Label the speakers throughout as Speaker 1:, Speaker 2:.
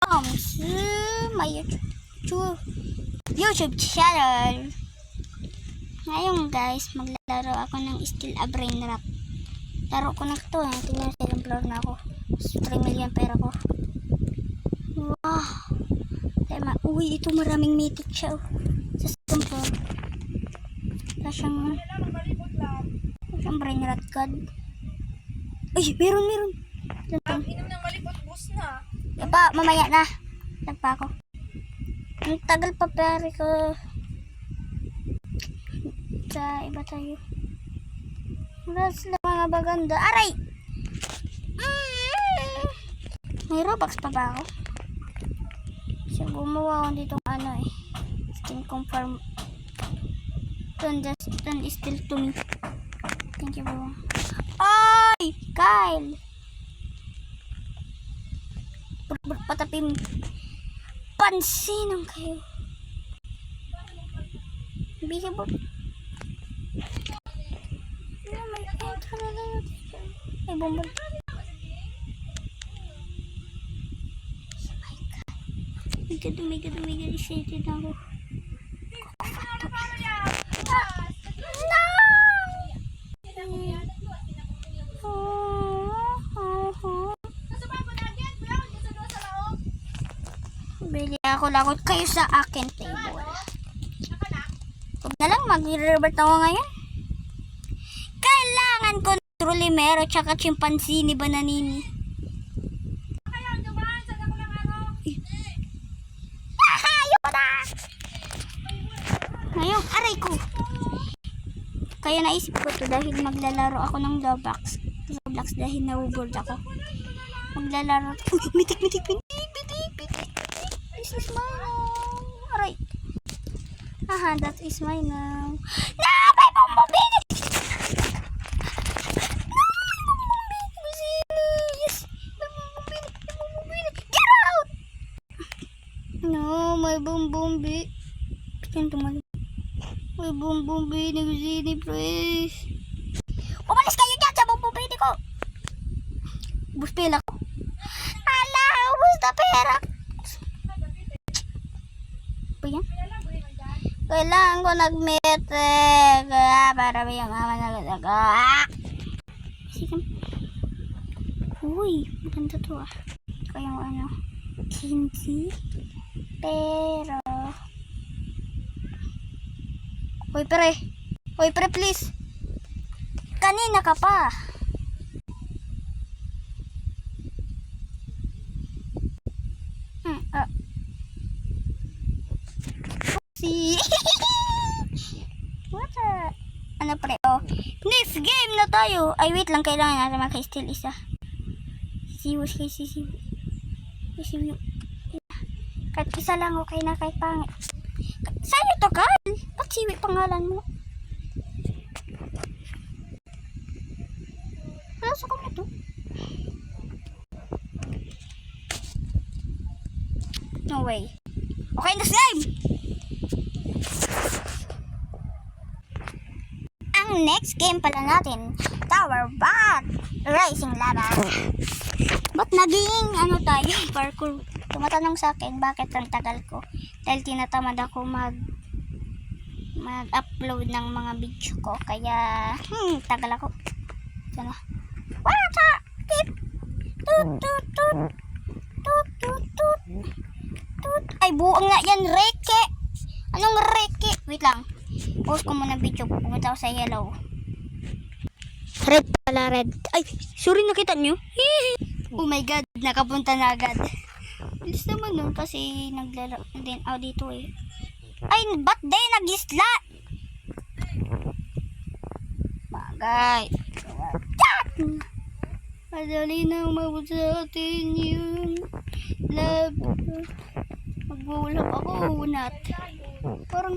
Speaker 1: welcome to my YouTube, channel. Ngayon guys, maglalaro ako ng Steel a Brain Rap. Laro ko na to, eh. tingnan sa floor na ako. 3 million pera ko. Wow! Tema, uy, ito maraming mythic siya oh. Sa second floor. Wala siyang, wala siyang brain rat god. Ay, meron, meron. Ito.
Speaker 2: Inom ng malipot, bus na.
Speaker 1: Diba, mamaya na. Nagpa ako. Ang tagal pa pare ko. Sa iba tayo. Wala sila mga baganda. Aray! Mm! May Robux pa ba ako? Kasi gumawa ako dito ano eh. Skin confirm. Don't just, don't still to me. Thank you bro. Ay! Kyle! patapim pansinan kayo. Bilibot oh my god ay bumbag Oh my god, oh my god, oh my god, excited ako. Lagot kayo sa akin table. Huwag na lang, mag-revert ako ngayon. Kailangan ko ng trolimero tsaka chimpanzee ba nanini? Ah, ayoko na! Ngayon, aray ko. Kaya naisip ko to dahil maglalaro ako ng Roblox. Roblox dahil na-board ako. Maglalaro. Uy, mitik, mitik, mitik this is my now. Aray. Aha, that is my now. No, my bumblebee! No, my boom boom bee. Pitan tumalik. My boom boom bee, nagsini please. Umalis kayo dyan sa boom boom bee ko. Bus pera ko. Ala, ubus na pera ko. Kailangan ko nag-meet eh. Kaya para may yung ama na gusto ko. Ah! Uy, maganda to ah. Kaya ano, Kinsey. Pero... Uy, pre. Uy, pre, please. Kanina ka pa. Hmm, ah. Si... What a... Ano pre, oh. Next game na tayo. Ay, wait lang. Kailangan natin maka-steal isa. Siwas kay sisiw. Sisiw. Kahit isa lang okay na kahit pangit. Sa'yo to, Carl? Ba't siwi pangalan mo? Nasa ko na to? No way. Okay, next game! Ang next game pala natin, Tower Bat Racing Lava. Ba't naging ano tayo, parkour? Tumatanong sa akin, bakit ang tagal ko? Dahil tinatamad ako mag mag-upload ng mga video ko. Kaya, hmm, tagal ako. Ito na. Wata! Tip! Tut, tut, tut! Tut, tut, tut! Tut! Ay, buang nga yan, reke! Anong reke? Wait lang. Post ko muna video. Pumunta ako sa yellow. Red pala, red. Ay, sorry nakita nyo. oh my god, nakapunta na agad. Bilis naman nun kasi naglalaro din ako dito eh. Ay, ba't day nag-isla? Bagay. Madali na umabot sa atin yun. Love. Magbuwalap ako, unat. Parang...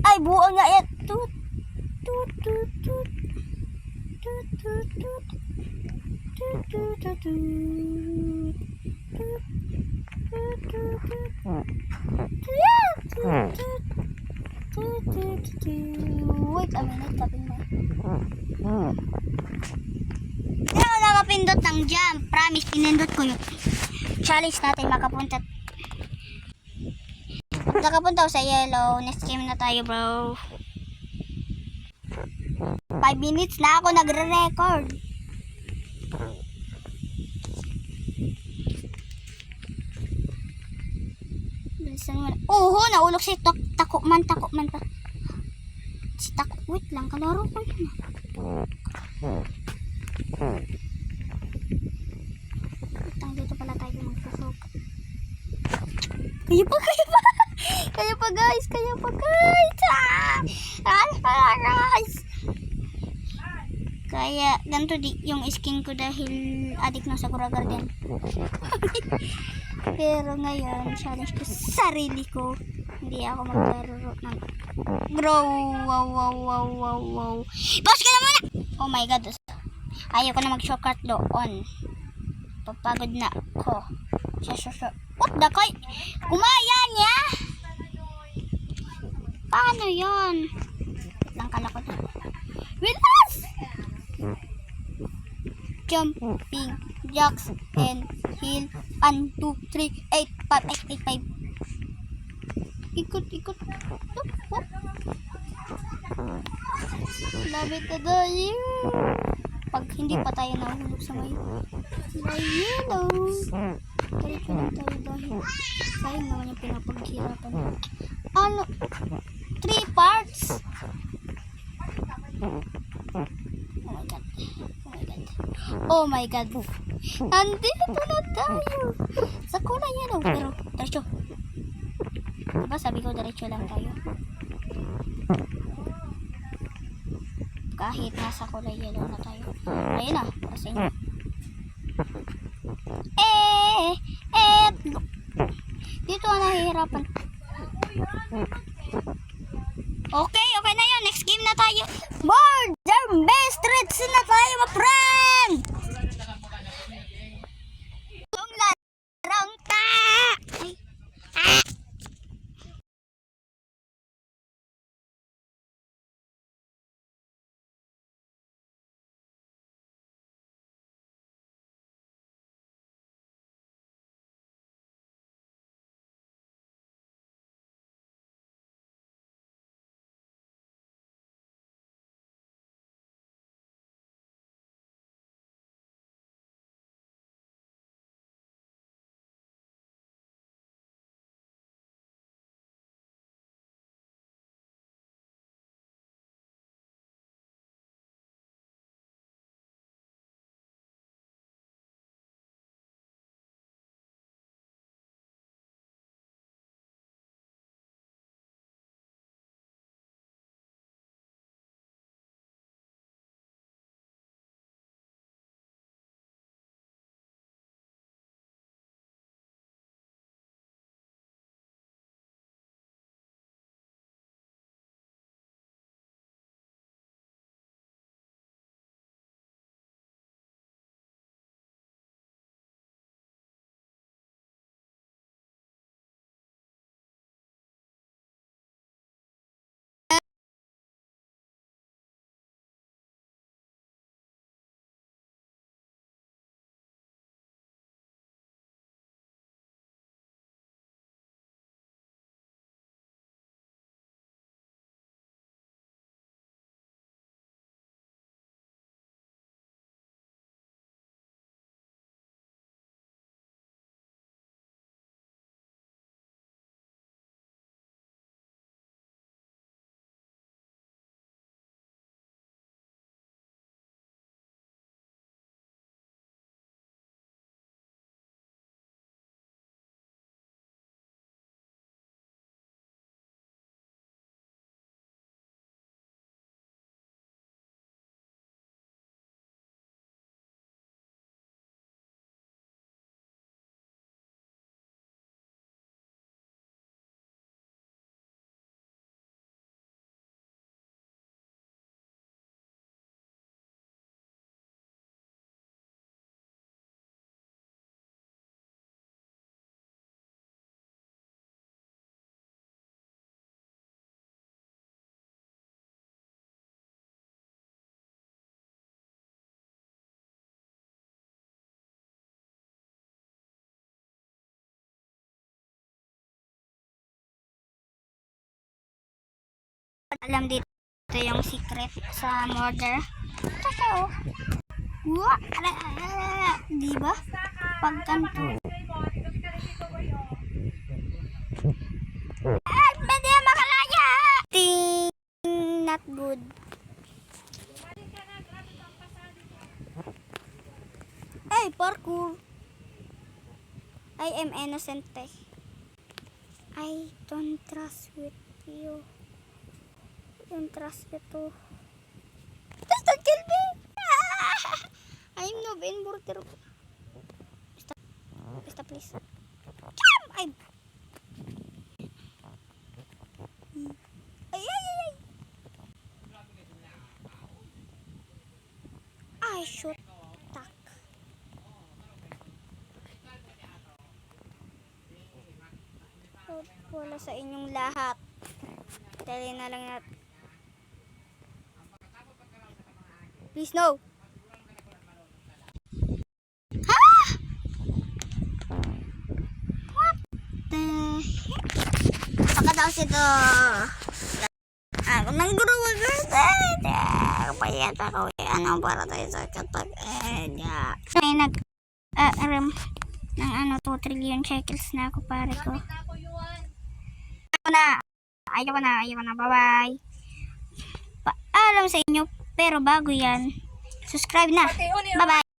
Speaker 1: Ay, buo nga yan. Tut. Tut, tut, tut. Tut, tut, tut. Tut, tut, tut, tut. Tut. Tut, tut, tut. Tut, tut, tut. Tut, tut, tut. Wait a minute, tapin mo. Hindi ako nakapindot ng jump. Promise, pinindot ko yun. Challenge natin makapunta. Nakapunta ako sa yellow. Next game na tayo, bro. 5 minutes na ako nagre-record. Bilisan mo na. Oo, naulok si tak tako man, tako man pa. Tako, wait lang, kalaro ko yun. Wait dito pala tayo magpusok. Kaya pa, kaya pa. Kaya pa guys, kaya pa guys. Ah! Ah, guys. Kaya ganito di yung skin ko dahil adik na sa Sakura Garden. Pero ngayon, challenge ko sa sarili ko. Hindi ako maglaro ng Bro, wow, wow, wow, wow, wow. Boss ka na muna! Oh my god. Ayaw ko na mag-shortcut doon. Papagod na ako. What the koy? Kumaya niya! Paano? Wait lang kala ko na. Relax! Jumping jacks and hill. 1, 2, 3, 8, 5, 8, 8, 5. Ikot, ikot. Na tayo. Pag hindi pa tayo nahulog sa may may yellow. Diretso lang tayo dahil sayang naman yung pinapaghirapan. Ano? Three parts? Oh my god. Oh my god. Nandito na tayo. Sa kulay yellow. Pero, diretso. Diba sabi ko diretso lang tayo. Kahit nasa kulay yellow na tayo. Ayun na. Para sa. Eh, eh, dito ang nahihirapan. Okay, okay na yun. Next game na tayo. More! The best alam dito yung secret sa murder. Totoo. Ala, di ba? Pag ganito. Ay, pwede makalaya! Ting, not good. Ay, parkour. I am innocent eh. I don't trust with you. Don't trust too. Just don't kill me! I'm no in border. Basta, basta please. Jam! Ay! Ay, ay, ay, ay! Should attack. Oh, wala sa inyong lahat. Dali na lang natin. Please no. Ha? What the heck? Pagkatapos ito. Ako nang guru Payat ako eh. Ano para tayo sa kapag eh. May nag uh, aram ng ano 2 trillion shekels na ako pare ko.
Speaker 2: Ako.
Speaker 1: Ayaw na. Ayaw na. Ayaw na. Bye-bye. Paalam sa inyo. Pero bago yan, subscribe na. Bye-bye.